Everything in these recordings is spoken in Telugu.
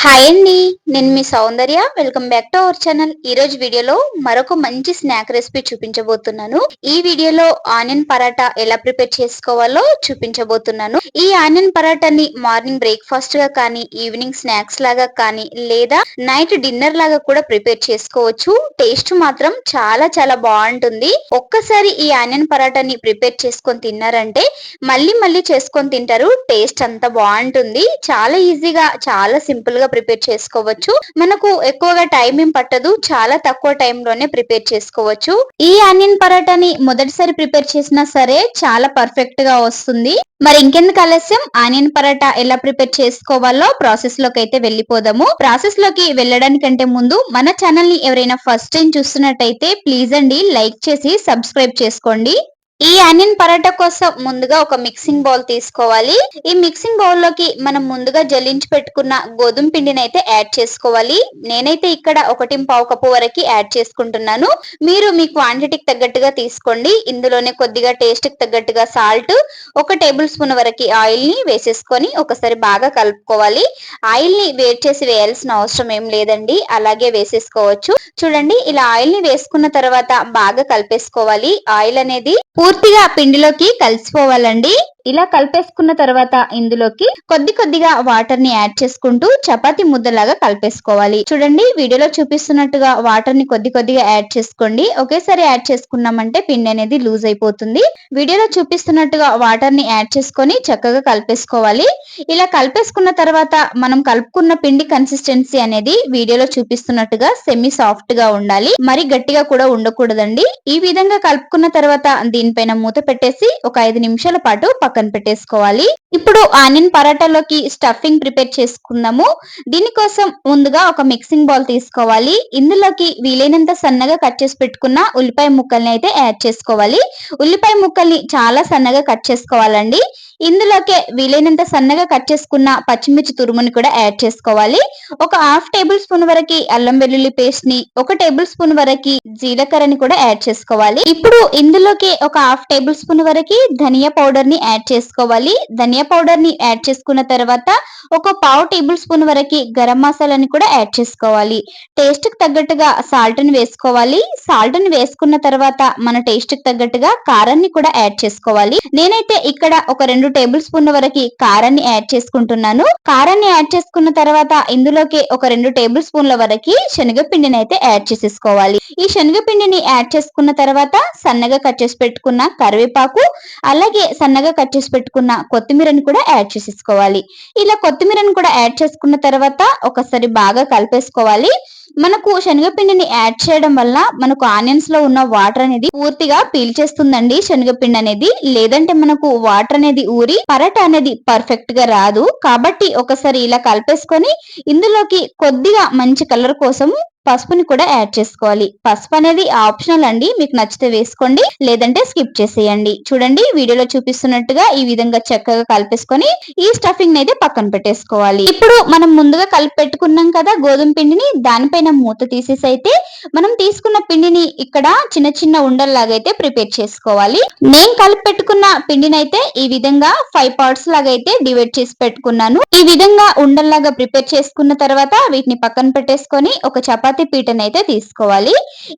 హాయ్ అండి నేను మీ Soundarya. Welcome back to our channel ఈ రోజు వీడియోలో మరొక మంచి స్నాక్ రెసిపీ చూపించబోతున్నాను. ఈ వీడియోలో ఆనియన్ పరాటా ఎలా ప్రిపేర్ చేసుకోవాలో చూపించబోతున్నాను. ఈ ఆనియన్ పరాటాని మార్నింగ్ బ్రేక్ఫాస్ట్గా కానీ ఈవినింగ్ స్నాక్స్ లాగా కానీ లేదా నైట్ డిన్నర్ లాగా కూడా ప్రిపేర్ చేసుకోవచ్చు. టేస్ట్ మాత్రం చాలా చాలా బాగుంటుంది. ఒక్కసారి ఈ ఆనియన్ పరాటాని ప్రిపేర్ చేసుకొని తిన్నారంటే మళ్ళీ మళ్ళీ చేసుకొని తింటారు. టేస్ట్ అంత బాగుంటుంది. చాలా ఈజీగా చాలా సింపుల్గా ప్రిపేర్ చేసుకోవచ్చు. మనకు ఎక్కువగా టైం ఏం పట్టదు. చాలా తక్కువ టైంలోనే ప్రిపేర్ చేసుకోవచ్చు. ఈ ఆనియన్ పరాటాని మొదటిసారి ప్రిపేర్ చేసినా సరే చాలా పర్ఫెక్ట్గా వస్తుంది. మరి ఇంకెందుకు ఆలస్యం? ఆనియన్ పరాటా ఎలా ప్రిపేర్ చేసుకోవాలో ప్రాసెస్లోకి అయితే వెళ్ళిపోదాము. ప్రాసెస్లోకి వెళ్ళడానికంటే ముందు మన ఛానల్ని ఎవరైనా ఫస్ట్ టైం చూస్తున్నట్టయితే ప్లీజ్ అండి లైక్ చేసి సబ్స్క్రైబ్ చేసుకోండి. ఈ ఆనియన్ పరాటా కోసం ముందుగా ఒక మిక్సింగ్ బౌల్ తీసుకోవాలి. ఈ మిక్సింగ్ బౌల్లోకి మనం ముందుగా జల్లించి పెట్టుకున్న గోధుమ పిండిని అయితే యాడ్ చేసుకోవాలి. నేనైతే ఇక్కడ ఒకటి పావు కప్పు వరకు యాడ్ చేసుకుంటున్నాను. మీరు మీ క్వాంటిటీకి తగ్గట్టుగా తీసుకోండి. ఇందులోనే కొద్దిగా టేస్ట్కి తగ్గట్టుగా సాల్ట్ ఒక టేబుల్ స్పూన్ వరకు ఆయిల్ని వేసేసుకొని ఒకసారి బాగా కలుపుకోవాలి. ఆయిల్ని వేడి చేసి వేయాల్సిన అవసరం ఏం లేదండి. అలాగే వేసేసుకోవచ్చు. చూడండి ఇలా ఆయిల్ని వేసుకున్న తర్వాత బాగా కలిపేసుకోవాలి. ఆయిల్ అనేది పూర్తిగా పిండిలోకి కలిసిపోవాలండి. ఇలా కలిపేసుకున్న తర్వాత ఇందులోకి కొద్ది కొద్దిగా వాటర్ని యాడ్ చేసుకుంటూ చపాతి ముద్దలాగా కలిపేసుకోవాలి. చూడండి వీడియోలో చూపిస్తున్నట్టుగా వాటర్ని కొద్ది కొద్దిగా యాడ్ చేసుకోండి. ఒకేసారి యాడ్ చేసుకున్నామంటే పిండి అనేది లూజ్ అయిపోతుంది. వీడియోలో చూపిస్తున్నట్టుగా వాటర్ని యాడ్ చేసుకొని చక్కగా కలిపేసుకోవాలి. ఇలా కలిపేసుకున్న తర్వాత మనం కలుపుకున్న పిండి కన్సిస్టెన్సీ అనేది వీడియోలో చూపిస్తున్నట్టుగా సెమీ సాఫ్ట్గా ఉండాలి. మరి గట్టిగా కూడా ఉండకూడదండి. ఈ విధంగా కలుపుకున్న తర్వాత దీనిపైన మూత పెట్టేసి ఒక ఐదు నిమిషాల పాటు పక్కన పక్కన పెట్టేసుకోవాలి ఇప్పుడు ఆనియన్ పరాటాలోకి స్టఫింగ్ ప్రిపేర్ చేసుకుందాము. దీనికోసం ముందుగా ఒక మిక్సింగ్ బౌల్ తీసుకోవాలి. ఇందులోకి వీలైనంత సన్నగా కట్ చేసి పెట్టుకున్న ఉల్లిపాయ ముక్కల్ని అయితే యాడ్ చేసుకోవాలి. ఉల్లిపాయ ముక్కల్ని చాలా సన్నగా కట్ చేసుకోవాలండి. ఇందులోకే వీలైనంత సన్నగా కట్ చేసుకున్న పచ్చిమిర్చి తురుముని కూడా యాడ్ చేసుకోవాలి. ఒక హాఫ్ టేబుల్ స్పూన్ వరకు అల్లం వెల్లుల్లి పేస్ట్ని ఒక టేబుల్ స్పూన్ వరకు జీలకర్రని కూడా యాడ్ చేసుకోవాలి. ఇప్పుడు ఇందులోకి ఒక హాఫ్ టేబుల్ స్పూన్ వరకు ధనియా పౌడర్ని యాడ్ చేసుకోవాలి. ధనియా పౌడర్ని యాడ్ చేసుకున్న తర్వాత ఒక పావు టేబుల్ స్పూన్ వరకు గరం మసాలాని కూడా యాడ్ చేసుకోవాలి. టేస్ట్కి తగ్గట్టుగా సాల్ట్ని వేసుకోవాలి. సాల్ట్ని వేసుకున్న తర్వాత మన టేస్ట్కి తగ్గట్టుగా కారాన్ని కూడా యాడ్ చేసుకోవాలి. నేనైతే ఇక్కడ ఒక రెండు టేబుల్ స్పూన్ వరకు కారాన్ని యాడ్ చేసుకుంటున్నాను. కారాన్ని యాడ్ చేసుకున్న తర్వాత ఇందులోకి ఒక రెండు టేబుల్ స్పూన్ల వరకు శనగపిండిని అయితే యాడ్ చేసేసుకోవాలి. ఈ శనగపిండిని యాడ్ చేసుకున్న తర్వాత సన్నగా కట్ చేసి పెట్టుకున్న కరివేపాకు అలాగే సన్నగా కట్ చేసి పెట్టుకున్న కొత్తిమీరని కూడా యాడ్ చేసేసుకోవాలి. ఇలా కొత్తిమీరని కూడా యాడ్ చేసుకున్న తర్వాత ఒకసారి బాగా కలిపేసుకోవాలి. మనకు శనగపిండిని యాడ్ చేయడం వల్ల మనకు ఆనియన్స్లో ఉన్న వాటర్ అనేది పూర్తిగా పీల్చేస్తుందండి శనగపిండి అనేది లేదంటే మనకు వాటర్ అనేది ఊరి పరట అనేది పర్ఫెక్ట్గా రాదు. కాబట్టి ఒకసారి ఇలా కలిపేసుకొని ఇందులోకి కొద్దిగా మంచి కలర్ కోసం పసుపుని కూడా యాడ్ చేసుకోవాలి. పసుపు అనేది ఆప్షనల్ అండి. మీకు నచ్చితే వేసుకోండి. లేదంటే స్కిప్ చేసేయండి. చూడండి వీడియోలో చూపిస్తున్నట్టుగా ఈ విధంగా చక్కగా కలిపేసుకొని ఈ స్టఫింగ్ అయితే పక్కన పెట్టేసుకోవాలి. ఇప్పుడు మనం ముందుగా కలిపి పెట్టుకున్నాం కదా గోధుమ పిండిని దానిపై పైన మూత తీసేసి అయితే మనం తీసుకున్న పిండిని ఇక్కడ చిన్న చిన్న ఉండల్లాగా అయితే ప్రిపేర్ చేసుకోవాలి. నేను కలిపి పెట్టుకున్న పిండిని అయితే ఈ విధంగా ఫైవ్ పార్ట్స్ లాగా అయితే డివైడ్ చేసి పెట్టుకున్నాను. ఈ విధంగా ఉండల్లాగా ప్రిపేర్ చేసుకున్న తర్వాత వీటిని పక్కన పెట్టేసుకొని ఒక చపాతీ పీటని అయితే తీసుకోవాలి.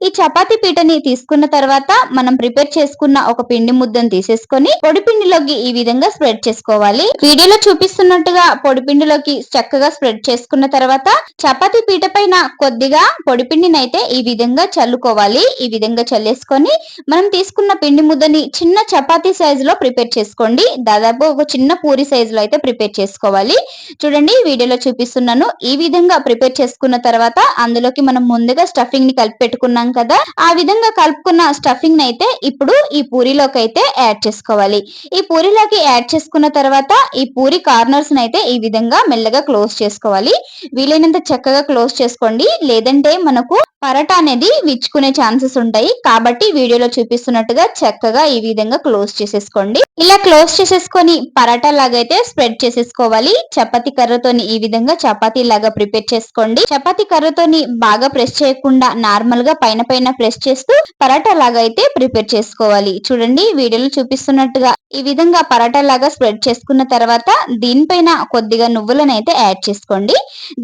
ఈ చపాతీ పీటని తీసుకున్న తర్వాత మనం ప్రిపేర్ చేసుకున్న ఒక పిండి ముద్దను తీసేసుకొని పొడి పిండిలోకి ఈ విధంగా స్ప్రెడ్ చేసుకోవాలి. వీడియోలో చూపిస్తున్నట్టుగా పొడి పిండిలోకి చక్కగా స్ప్రెడ్ చేసుకున్న తర్వాత చపాతీ పీట పైన కొద్దిగా పొడి పిండిని అయితే ఈ విధంగా చల్లుకోవాలి. ఈ విధంగా చల్లేసుకొని మనం తీసుకున్న పిండి ముద్దని చిన్న చపాతీ సైజులో ప్రిపేర్ చేసుకోండి. దాదాపు ఒక చిన్న పూరి సైజులో అయితే ప్రిపేర్ చేసుకోవాలి. చూడండి వీడియోలో చూపిస్తున్నాను. ఈ విధంగా ప్రిపేర్ చేసుకున్న తర్వాత అందులోకి మనం ముందుగా స్టఫింగ్ని కలిపి పెట్టుకున్నాం కదా ఆ విధంగా కలుపుకున్న స్టఫింగ్ని అయితే ఇప్పుడు ఈ పూరిలోకి అయితే యాడ్ చేసుకోవాలి. ఈ పూరిలోకి యాడ్ చేసుకున్న తర్వాత ఈ పూరి కార్నర్స్ అయితే ఈ విధంగా మెల్లగా క్లోజ్ చేసుకోవాలి. వీలైనంత చక్కగా క్లోజ్ చేసుకోండి. లేదంటే మనకు పరట అనేది విచ్చుకునే ఛాన్సెస్ ఉంటాయి. కాబట్టి వీడియోలో చూపిస్తున్నట్టుగా చక్కగా ఈ విధంగా క్లోజ్ చేసేసుకోండి. ఇలా క్లోజ్ చేసేసుకొని పరట లాగైతే స్ప్రెడ్ చేసేసుకోవాలి. చపాతీ కర్రతోని ఈ విధంగా చపాతీ లాగా ప్రిపేర్ చేసుకోండి. చపాతీ కర్రతోని బాగా ప్రెస్ చేయకుండా నార్మల్గా పైన పైన ప్రెస్ చేస్తూ పరాటా లాగా అయితే ప్రిపేర్ చేసుకోవాలి. చూడండి వీడియోలో చూపిస్తున్నట్టుగా ఈ విధంగా పరాటా లాగా స్ప్రెడ్ చేసుకున్న తర్వాత దీనిపైన కొద్దిగా నువ్వులను అయితే యాడ్ చేసుకోండి.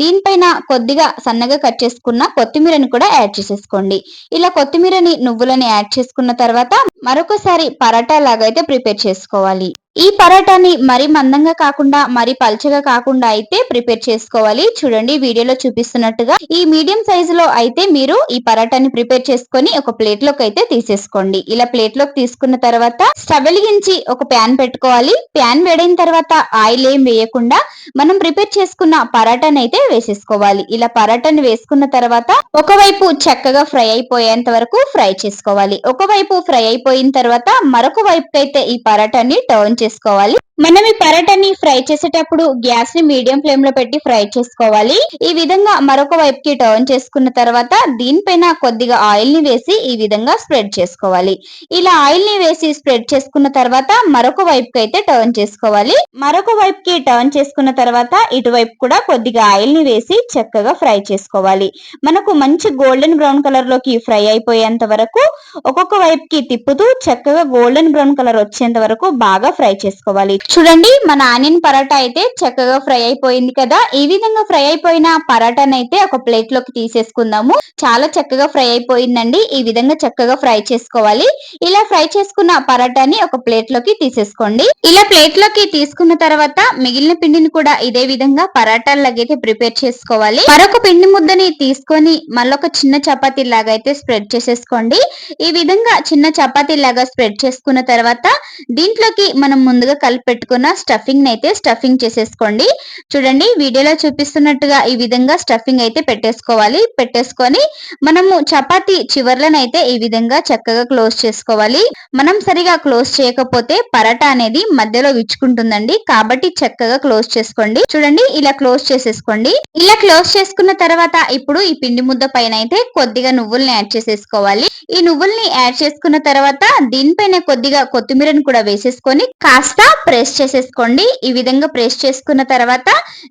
దీనిపైన కొద్దిగా సన్నగా కట్ చేసుకున్న కొత్తిమీరని కూడా యాడ్ చేసేసుకోండి. ఇలా కొత్తిమీరని నువ్వులని యాడ్ చేసుకున్న తర్వాత మరొకసారి పరాటా లాగా అయితే ప్రిపేర్ చేసుకోవాలి. ఈ పరాటాని మరి మందంగా కాకుండా మరి పల్చగా కాకుండా అయితే ప్రిపేర్ చేసుకోవాలి. చూడండి వీడియోలో చూపిస్తున్నట్టుగా ఈ మీడియం సైజు లో అయితే మీరు ఈ పరాటాని ప్రిపేర్ చేసుకొని ఒక ప్లేట్లోకి అయితే తీసేసుకోండి. ఇలా ప్లేట్లోకి తీసుకున్న తర్వాత స్టవ్ వెలిగించి ఒక ప్యాన్ పెట్టుకోవాలి. ప్యాన్ వేడైన తర్వాత ఆయిల్ ఏం వేయకుండా మనం ప్రిపేర్ చేసుకున్న పరాటాని అయితే వేసేసుకోవాలి. ఇలా పరాటాని వేసుకున్న తర్వాత ఒకవైపు చక్కగా ఫ్రై అయిపోయేంత వరకు ఫ్రై చేసుకోవాలి. ఒకవైపు ఫ్రై అయిపోయిన తర్వాత మరొక వైపు అయితే ఈ పరాటాని టర్న్ చేసుకోవాలి. మనం ఈ పరటని ఫ్రై చేసేటప్పుడు గ్యాస్ని మీడియం ఫ్లేమ్లో పెట్టి ఫ్రై చేసుకోవాలి. ఈ విధంగా మరొక వైపు కి టర్న్ చేసుకున్న తర్వాత దీనిపైన కొద్దిగా ఆయిల్ని వేసి ఈ విధంగా స్ప్రెడ్ చేసుకోవాలి. ఇలా ఆయిల్ని వేసి స్ప్రెడ్ చేసుకున్న తర్వాత మరొక వైపుకి అయితే టర్న్ చేసుకోవాలి. మరొక వైపుకి టర్న్ చేసుకున్న తర్వాత ఇటువైపు కూడా కొద్దిగా ఆయిల్ని వేసి చక్కగా ఫ్రై చేసుకోవాలి. మనకు మంచి గోల్డెన్ బ్రౌన్ కలర్లోకి ఫ్రై అయిపోయేంత వరకు ఒక్కొక్క వైపుకి తిప్పుతూ చక్కగా గోల్డెన్ బ్రౌన్ కలర్ వచ్చేంత వరకు బాగా ఫ్రై చేసుకోవాలి. చూడండి మన ఆనియన్ పరాటా అయితే చక్కగా ఫ్రై అయిపోయింది కదా. ఈ విధంగా ఫ్రై అయిపోయిన పరాటాని అయితే ఒక ప్లేట్లోకి తీసేసుకుందాము. చాలా చక్కగా ఫ్రై అయిపోయిందండి. ఈ విధంగా చక్కగా ఫ్రై చేసుకోవాలి. ఇలా ఫ్రై చేసుకున్న పరాటాని ఒక ప్లేట్లోకి తీసేసుకోండి. ఇలా ప్లేట్లోకి తీసుకున్న తర్వాత మిగిలిన పిండిని కూడా ఇదే విధంగా పరాటాలగైతే ప్రిపేర్ చేసుకోవాలి. మరొక పిండి ముద్దని తీసుకొని మళ్ళొక చిన్న చపాతీ లాగా అయితే స్ప్రెడ్ చేసేసుకోండి. ఈ విధంగా చిన్న చపాతీ లాగా స్ప్రెడ్ చేసుకున్న తర్వాత దీంట్లోకి మనం ముందుగా కలిపి పెట్టుకున్న స్టఫింగ్ అయితే స్టఫింగ్ చేసేసుకోండి. చూడండి వీడియోలో చూపిస్తున్నట్టుగా ఈ విధంగా స్టఫింగ్ అయితే పెట్టేసుకోవాలి. పెట్టేసుకొని మనము చపాతి చివర్లనైతే ఈ విధంగా చక్కగా క్లోజ్ చేసుకోవాలి. మనం సరిగా క్లోజ్ చేయకపోతే పరాటా అనేది మధ్యలో విచ్చుకుంటుందండి. కాబట్టి చక్కగా క్లోజ్ చేసుకోండి. చూడండి ఇలా క్లోజ్ చేసేసుకోండి. ఇలా క్లోజ్ చేసుకున్న తర్వాత ఇప్పుడు ఈ పిండి ముద్ద పైన అయితే కొద్దిగా నువ్వుల్ని యాడ్ చేసేసుకోవాలి. ఈ నువ్వుల్ని యాడ్ చేసుకున్న తర్వాత దీనిపైన కొద్దిగా కొత్తిమీరను కూడా వేసేసుకొని కాస్త ప్రెస్ చేసేసుకోండి. ఈ విధంగా ప్రెస్ చేసుకున్న తర్వాత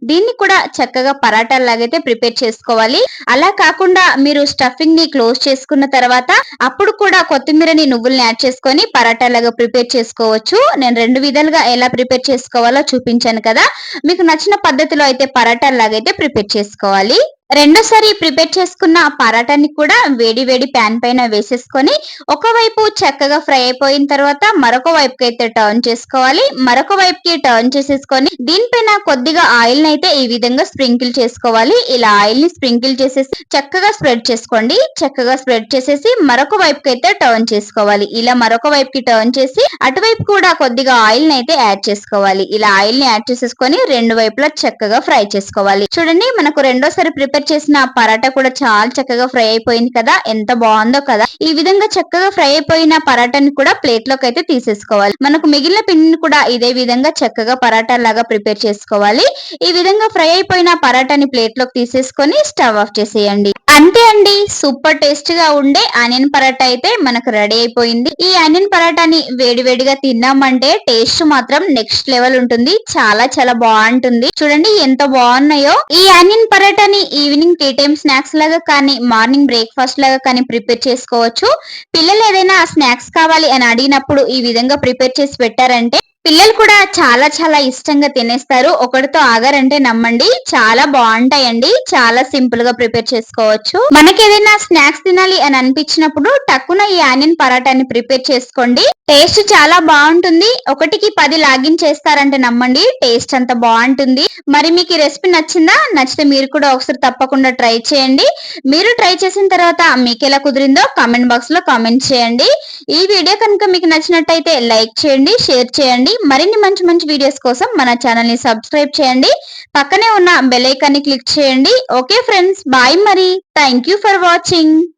దీన్ని కూడా చక్కగా పరాటా లాగైతే ప్రిపేర్ చేసుకోవాలి. అలా కాకుండా మీరు స్టఫింగ్ని క్లోజ్ చేసుకున్న తర్వాత అప్పుడు కూడా కొత్తిమీరని నువ్వుల్ని యాడ్ చేసుకొని పరాటా లాగా ప్రిపేర్ చేసుకోవచ్చు. నేను రెండు విధాలుగా ఎలా ప్రిపేర్ చేసుకోవాలో చూపించాను కదా. మీకు నచ్చిన పద్ధతిలో అయితే పరాటా లాగైతే ప్రిపేర్ చేసుకోవాలి. రెండోసారి ప్రిపేర్ చేసుకున్న పరాటాని కూడా వేడి వేడి ప్యాన్ పైన వేసేసుకొని ఒకవైపు చక్కగా ఫ్రై అయిపోయిన తర్వాత మరొక వైపుకి అయితే టర్న్ చేసుకోవాలి. మరొక వైపుకి టర్న్ చేసేసుకొని దీనిపైన కొద్దిగా ఆయిల్ని అయితే ఈ విధంగా స్ప్రింకిల్ చేసుకోవాలి. ఇలా ఆయిల్ని స్ప్రింకిల్ చేసేసి చక్కగా స్ప్రెడ్ చేసుకోండి. చక్కగా స్ప్రెడ్ చేసేసి మరొక వైపుకి అయితే టర్న్ చేసుకోవాలి. ఇలా మరొక వైపుకి టర్న్ చేసి అటువైపు కూడా కొద్దిగా ఆయిల్ని అయితే యాడ్ చేసుకోవాలి. ఇలా ఆయిల్ని యాడ్ చేసేసుకొని రెండు వైపులా చక్కగా ఫ్రై చేసుకోవాలి. చూడండి మనకు రెండోసారి ప్రిపేర్ ప్రిపేర్ చేసిన పరాటా కూడా చాలా చక్కగా ఫ్రై అయిపోయింది కదా? ఎంత బాగుందో కదా? ఈ విధంగా చక్కగా ఫ్రై అయిపోయిన పరాటాని కూడా ప్లేట్లోకి అయితే తీసేసుకోవాలి. మనకు మిగిలిన పిండిని కూడా ఇదే విధంగా చక్కగా పరాటా లాగా ప్రిపేర్ చేసుకోవాలి. ఈ విధంగా ఫ్రై అయిపోయిన పరాటాని ప్లేట్లోకి తీసేసుకొని స్టవ్ ఆఫ్ చేసేయండి. అంతే అండి. సూపర్ టేస్ట్గా ఉండే ఆనియన్ పరాటా అయితే మనకు రెడీ అయిపోయింది. ఈ ఆనియన్ పరాటాని వేడివేడిగా తిన్నామంటే టేస్ట్ మాత్రం నెక్స్ట్ లెవెల్ ఉంటుంది. చాలా చాలా బాగుంటుంది. చూడండి ఎంత బాగున్నాయో. ఈ ఆనియన్ పరాటాని ఈవినింగ్ టీ టైమ్ స్నాక్స్ లాగా కానీ మార్నింగ్ బ్రేక్ఫాస్ట్ లాగా కానీ ప్రిపేర్ చేసుకోవచ్చు. పిల్లలు ఏదైనా స్నాక్స్ కావాలి అని అడిగినప్పుడు ఈ విధంగా ప్రిపేర్ చేసి పెట్టారంటే పిల్లలు కూడా చాలా చాలా ఇష్టంగా తినేస్తారు. ఒకటితో ఆగారంటే నమ్మండి. చాలా బాగుంటాయండి. చాలా సింపుల్గా ప్రిపేర్ చేసుకోవచ్చు. మనకి ఏదైనా స్నాక్స్ తినాలి అని అనిపించినప్పుడు టక్కున ఈ ఆనియన్ పరాటాని ప్రిపేర్ చేసుకోండి. టేస్ట్ చాలా బాగుంటుంది. ఒకటికి పది లాగిన్ చేస్తారంటే నమ్మండి. టేస్ట్ అంత బాగుంటుంది. మరి మీకు ఈ రెసిపీ నచ్చిందా? నచ్చితే మీరు కూడా ఒకసారి తప్పకుండా ట్రై చేయండి. మీరు ట్రై చేసిన తర్వాత మీకు ఎలా కుదిరిందో కామెంట్ బాక్స్లో కామెంట్ చేయండి. ఈ వీడియో కనుక మీకు నచ్చినట్టయితే లైక్ చేయండి షేర్ చేయండి. మరిన్ని మంచి మంచి వీడియోస్ కోసం మన ఛానల్ని సబ్స్క్రైబ్ చేయండి. పక్కనే ఉన్న బెల్ ఐకాన్ని క్లిక్ చేయండి. ఓకే ఫ్రెండ్స్ బాయ్ మరి థ్యాంక్ ఫర్ వాచింగ్